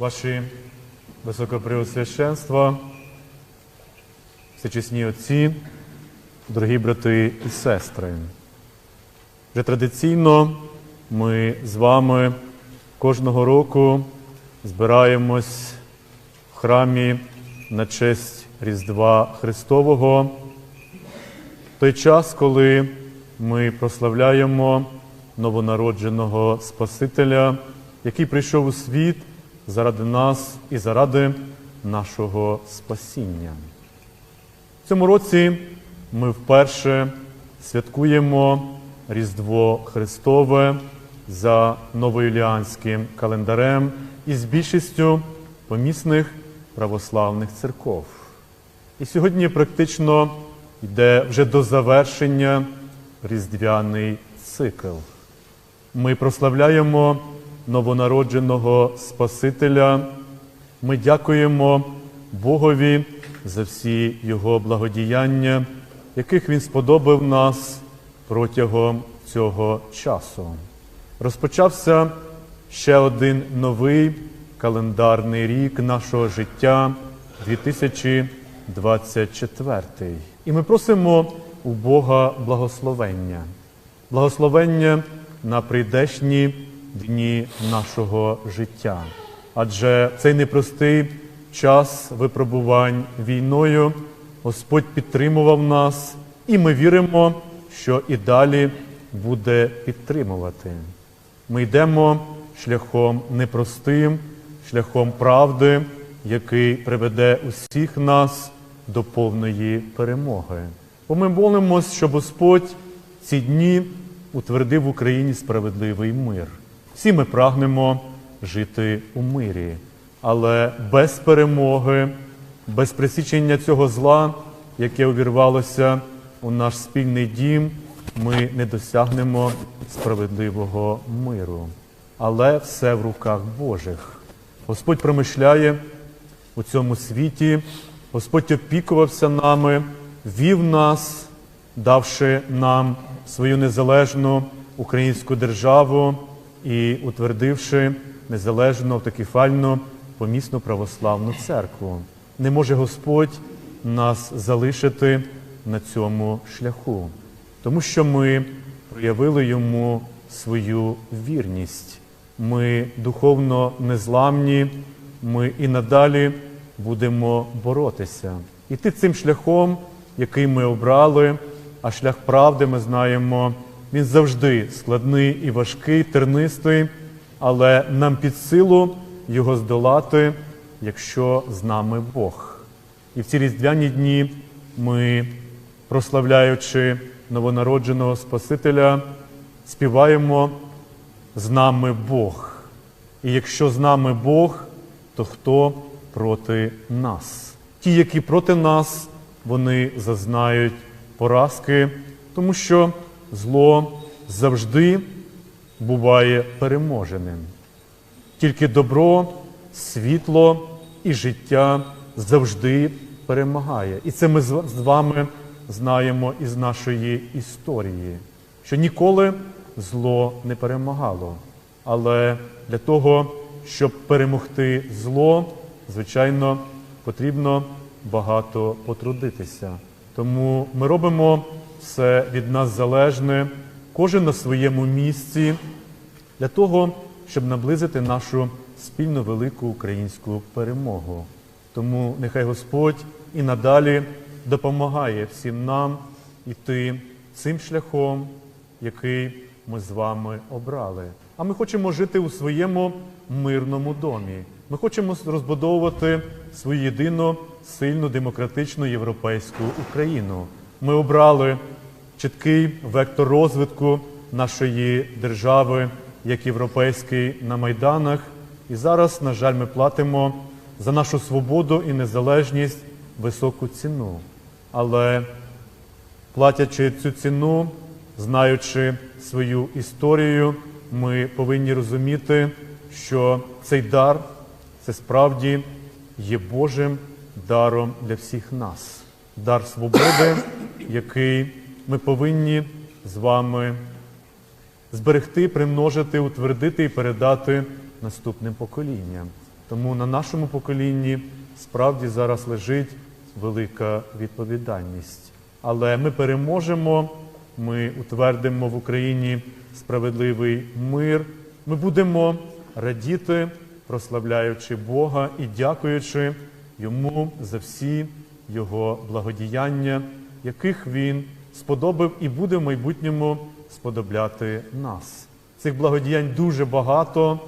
Ваші високопреосвященства, всечесні отці, дорогі брати і сестри. Вже традиційно ми з вами кожного року збираємось в храмі на честь Різдва Христового. Той час, коли ми прославляємо новонародженого Спасителя, який прийшов у світ заради нас і заради нашого спасіння. В цьому році ми вперше святкуємо Різдво Христове за новоюліанським календарем із більшістю помісних православних церков. І сьогодні практично йде вже до завершення різдвяний цикл. Ми прославляємо новонародженого Спасителя. Ми дякуємо Богові за всі Його благодіяння, яких Він сподобав нас протягом цього часу. Розпочався ще один новий календарний рік нашого життя 2024. І ми просимо у Бога благословення, благословення на прийдешні дні нашого життя. Адже цей непростий час випробувань війною Господь підтримував нас, і ми віримо, що і далі буде підтримувати. Ми йдемо шляхом непростим, шляхом правди, який приведе усіх нас до повної перемоги. Бо ми молимось, щоб Господь ці дні утвердив в Україні справедливий мир. Всі ми прагнемо жити у мирі, але без перемоги, без присічення цього зла, яке увірвалося у наш спільний дім, ми не досягнемо справедливого миру. Але все в руках Божих. Господь промишляє у цьому світі, Господь опікувався нами, вів нас, давши нам свою незалежну українську державу і утвердивши незалежну автокефальну помісну православну церкву. Не може Господь нас залишити на цьому шляху, тому що ми проявили йому свою вірність. Ми духовно незламні, ми і надалі будемо боротися. Іти цим шляхом, який ми обрали, а шлях правди ми знаємо, він завжди складний і важкий, тернистий, але нам під силу його здолати, якщо з нами Бог. І в ці різдвяні дні ми, прославляючи новонародженого Спасителя, співаємо з нами Бог. І якщо з нами Бог, то хто проти нас? Ті, які проти нас, вони зазнають поразки, тому що зло завжди буває переможеним. Тільки добро, світло і життя завжди перемагає. І це ми з вами знаємо із нашої історії, що ніколи зло не перемагало. Але для того, щоб перемогти зло, звичайно, потрібно багато потрудитися. Тому ми робимо все від нас залежне, кожен на своєму місці, для того, щоб наблизити нашу спільну велику українську перемогу. Тому нехай Господь і надалі допомагає всім нам іти цим шляхом, який ми з вами обрали. А ми хочемо жити у своєму мирному домі. Ми хочемо розбудовувати свою єдину сильну демократичну європейську Україну. Ми обрали чіткий вектор розвитку нашої держави як європейський на майданах. І зараз, на жаль, ми платимо за нашу свободу і незалежність високу ціну. Але платячи цю ціну, знаючи свою історію, ми повинні розуміти, що цей дар це справді є Божим даром для всіх нас, дар свободи, який ми повинні з вами зберегти, примножити, утвердити і передати наступним поколінням. Тому на нашому поколінні справді зараз лежить велика відповідальність. Але ми переможемо, ми утвердимо в Україні справедливий мир. Ми будемо радіти, прославляючи Бога і дякуючи Йому за всі Його благодіяння, яких Він сподобав і буде в майбутньому сподобляти нас. Цих благодіянь дуже багато.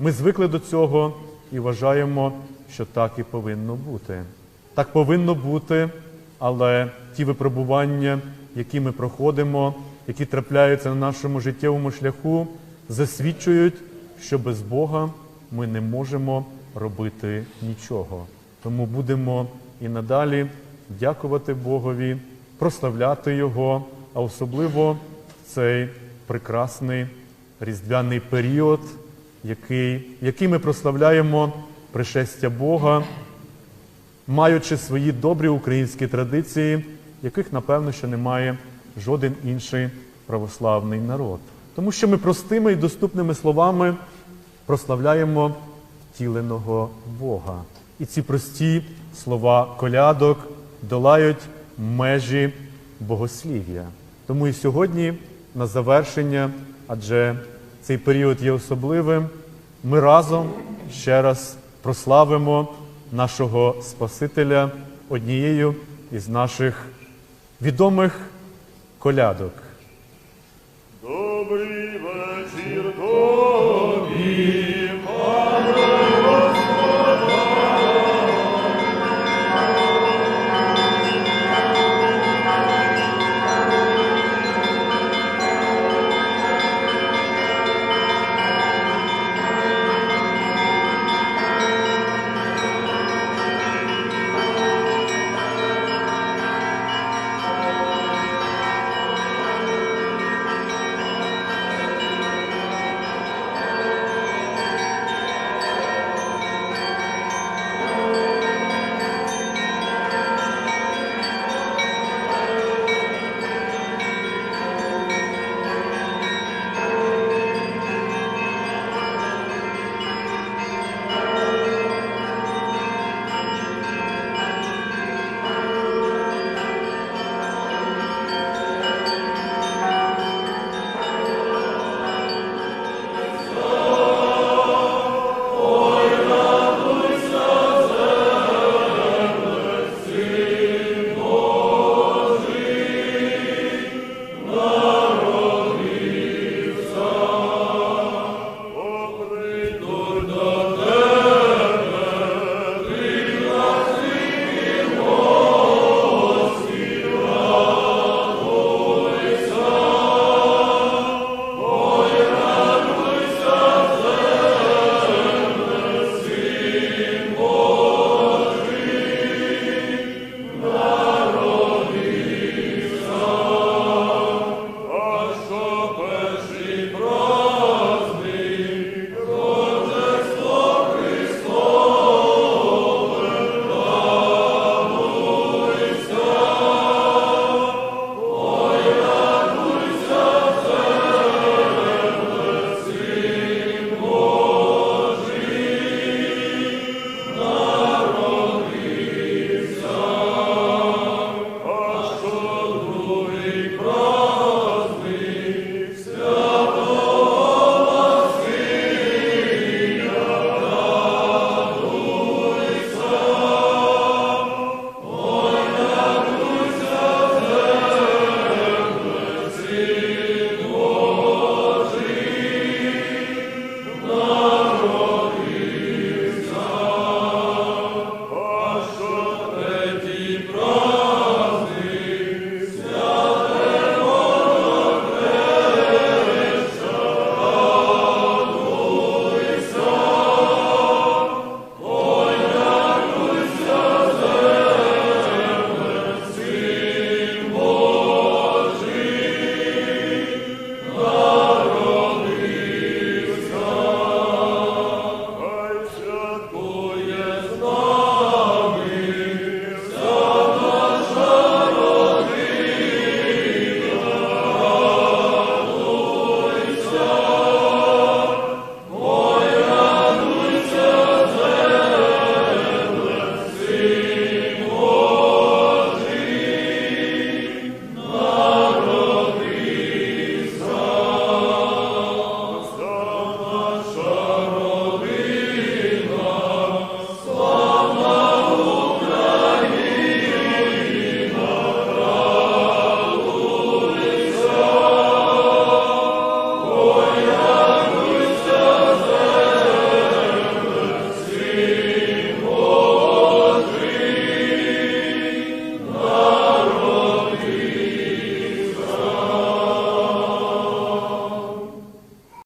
Ми звикли до цього і вважаємо, що так і повинно бути. Так повинно бути, але ті випробування, які ми проходимо, які трапляються на нашому життєвому шляху, засвідчують, що без Бога ми не можемо робити нічого. Тому будемо і надалі дякувати Богові, прославляти Його, а особливо цей прекрасний різдвяний період, який, який ми прославляємо пришестя Бога, маючи свої добрі українські традиції, яких, напевно, ще немає жоден інший православний народ. Тому що ми простими і доступними словами прославляємо втіленого Бога. І ці прості слова колядок долають межі богослів'я. Тому і сьогодні, на завершення, адже цей період є особливим, ми разом ще раз прославимо нашого Спасителя однією із наших відомих колядок.